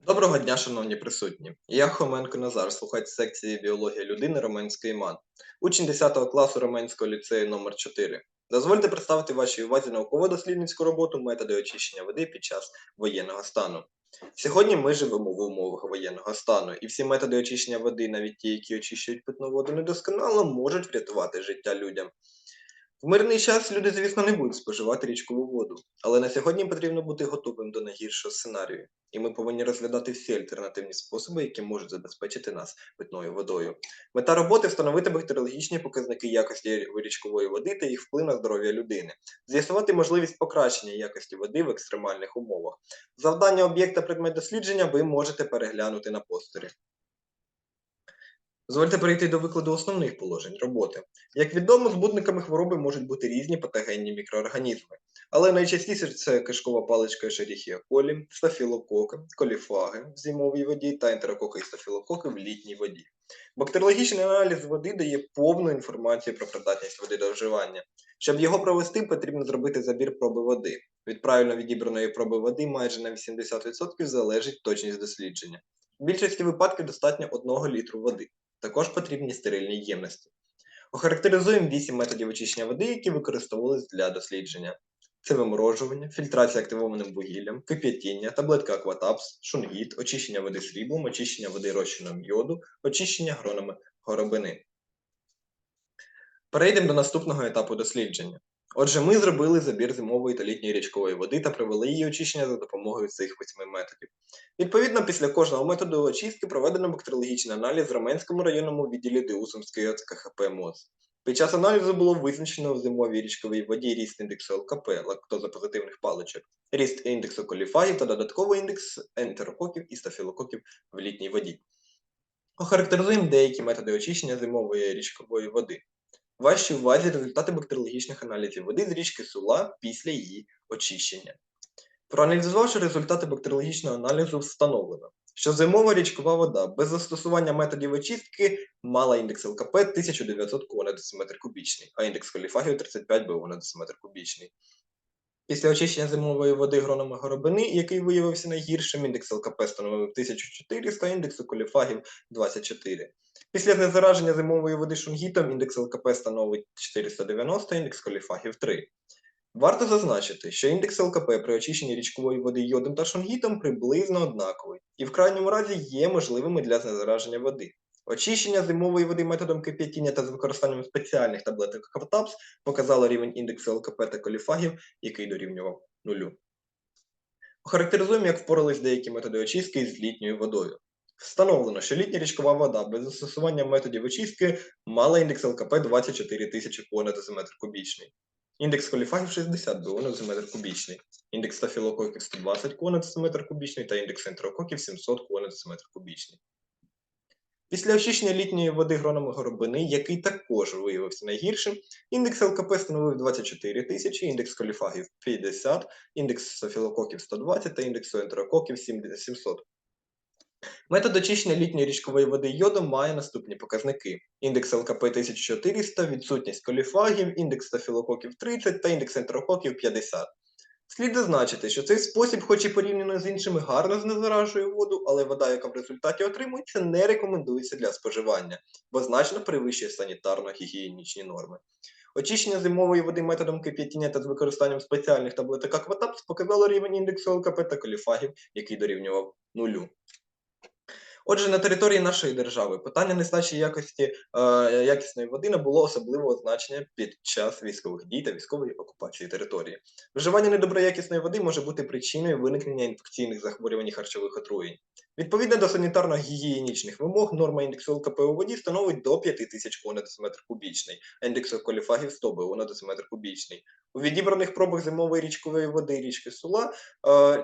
Доброго дня, шановні присутні. Я Хоменко Назар, слухач секції біологія людини Роменської МАН, учень 10 класу Роменського ліцею номер 4 Дозвольте представити вашій увазі науково-дослідницьку роботу методи очищення води під час воєнного стану. Сьогодні ми живемо в умовах воєнного стану, і всі методи очищення води, навіть ті, які очищують питну воду недосконало, можуть врятувати життя людям. В мирний час люди, звісно, не будуть споживати річкову воду, але на сьогодні потрібно бути готовим до найгіршого сценарію, і ми повинні розглядати всі альтернативні способи, які можуть забезпечити нас питною водою. Мета роботи встановити бактеріологічні показники якості річкової води та їх вплив на здоров'я людини, з'ясувати можливість покращення якості води в екстремальних умовах. Завдання об'єкта предмет дослідження ви можете переглянути на постері. Дозвольте перейти до викладу основних положень роботи. Як відомо, збудниками хвороби можуть бути різні патогенні мікроорганізми, але найчастіше це кишкова паличка Escherichia coli, стафілококи, коліфаги в зимовій воді та ентерококи і стафілококи в літній воді. Бактеріологічний аналіз води дає повну інформацію про придатність води до вживання. Щоб його провести, потрібно зробити забір проби води. Від правильно відібраної проби води майже на 80% залежить точність дослідження. В більшості випадків достатньо 1 літру води. Також потрібні стерильні ємності. Охарактеризуємо 8 методів очищення води, які використовувалися для дослідження. Це виморожування, фільтрація активованим вугіллям, кип'ятіння, таблетка Акватапс, шунгіт, очищення води сріблом, очищення води розчином йоду, очищення гронами горобини. Перейдемо до наступного етапу дослідження. Отже, ми зробили забір зимової та літньої річкової води та провели її очищення за допомогою цих восьми методів. Відповідно, після кожного методу очистки проведено бактеріологічний аналіз в Раменському районному відділі Деусомської ОЦКХП МОЗ. Під час аналізу було визначено в зимовій річковій воді ріст індексу ЛКП, лактозопозитивних паличок, ріст індексу коліфагів та додатковий індекс ентерококів і стафілококів в літній воді. Охарактеризуємо деякі методи очищення зимової річкової води. Вашій увазі результати бактеріологічних аналізів води з річки Сула після її очищення. Проаналізувавши результати бактеріологічного аналізу, встановлено, що зимова річкова вода без застосування методів очистки мала індекс ЛКП 1900 ку на дециметр кубічний, а індекс коліфагію 35 БО на дециметр кубічний. Після очищення зимової води грономи горобини, який виявився найгіршим, індекс ЛКП становив 1400, індекс коліфагів 24. Після знезараження зимової води шунгітом індекс ЛКП становить 490, індекс коліфагів 3. Варто зазначити, що індекс ЛКП при очищенні річкової води йодом та шунгітом приблизно однаковий і в крайньому разі є можливими для знезараження води. Очищення зимової води методом кип'ятіння та з використанням спеціальних таблеток Кавтапс показало рівень індексу ЛКП та коліфагів, який дорівнював нулю. Охарактеризуємо, як впорались деякі методи очистки з літньою водою. Встановлено, що літня річкова вода без застосування методів очистки мала індекс ЛКП 24 тисячі на дециметр кубічний. Індекс коліфагів 60 БО на дециметр кубічний, індекс стафілококів 120 ко на дециметр кубічний та індекс ентерококів 700 ко на дециметр кубічний. Після очищення літньої води грономи горобини, який також виявився найгіршим, індекс ЛКП становив 24 тисячі, індекс коліфагів 50, індекс стафілококів 120 та індекс ентерококів 700. Метод очищення літньої річкової води йодом має наступні показники: індекс ЛКП 1400, відсутність коліфагів, індекс стафілококів 30 та індекс ентерококів 50. Слід зазначити, що цей спосіб, хоч і порівняно з іншими, гарно знезаражує воду, але вода, яка в результаті отримується, не рекомендується для споживання, бо значно перевищує санітарно-гігієнічні норми. Очищення зимової води методом кип'ятіння та з використанням спеціальних таблеток Акватапс показало рівень індексу ЛКП та коліфагів, який дорівнював нулю. Отже, на території нашої держави питання нестачі якості е, якісної води набуло особливого значення під час військових дій та військової окупації території. Вживання недоброякісної води може бути причиною виникнення інфекційних захворювань і харчових отруєнь. Відповідно до санітарно-гігієнічних вимог, норма індексу ЛКП у воді становить до 5000 ко на дециметр кубічний, а індекс коліфагів 100 БУ на дециметр кубічний. У відібраних пробах зимової річкової води річки Сула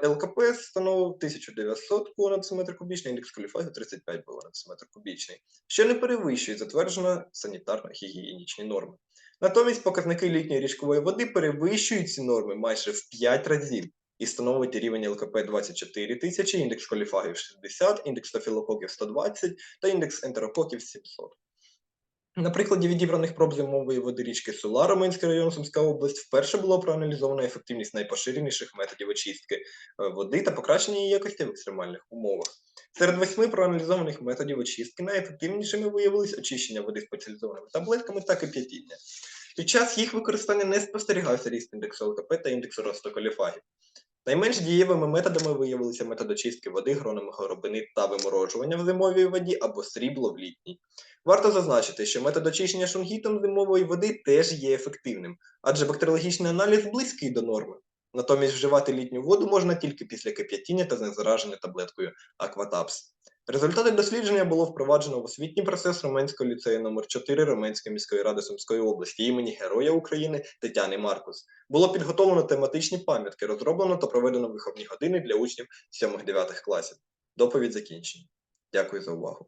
е, ЛКП становив 1900 ко на дециметр кубічний, індекс коліфагів 35 БУ на дециметр кубічний, що не перевищує затверджено санітарно-гігієнічні норми. Натомість показники літньої річкової води перевищують ці норми майже в 5 разів і становить рівень ЛКП 24 тисячі, індекс коліфагів 60, індекс стафілококів 120 та індекс ентерококів 700. На прикладі відібраних проб зимової води річки Сула, Роменський район, Сумська область, вперше було проаналізовано ефективність найпоширеніших методів очистки е, води та покращення її якості в екстремальних умовах. Серед восьми проаналізованих методів очистки найефективнішими виявились очищення води спеціалізованими таблетками та кип'ятіння. Під час їх використання не спостерігався ріст індексу ЛКП та індексу росту коліфагів. Найменш дієвими методами виявилися методочистки води гронами горобини та виморожування в зимовій воді або срібло в літній. Варто зазначити, що метод очищення шунгітом зимової води теж є ефективним, адже бактеріологічний аналіз близький до норми. Натомість вживати літню воду можна тільки після кип'ятіння та знезараження таблеткою Акватапс. Результати дослідження було впроваджено в освітній процес Роменського ліцею номер 4 Роменської міської ради Сумської області імені Героя України Тетяни Маркус. Було підготовлено тематичні пам'ятки, розроблено та проведено виховні години для учнів 7-9 класів. Доповідь закінчена. Дякую за увагу.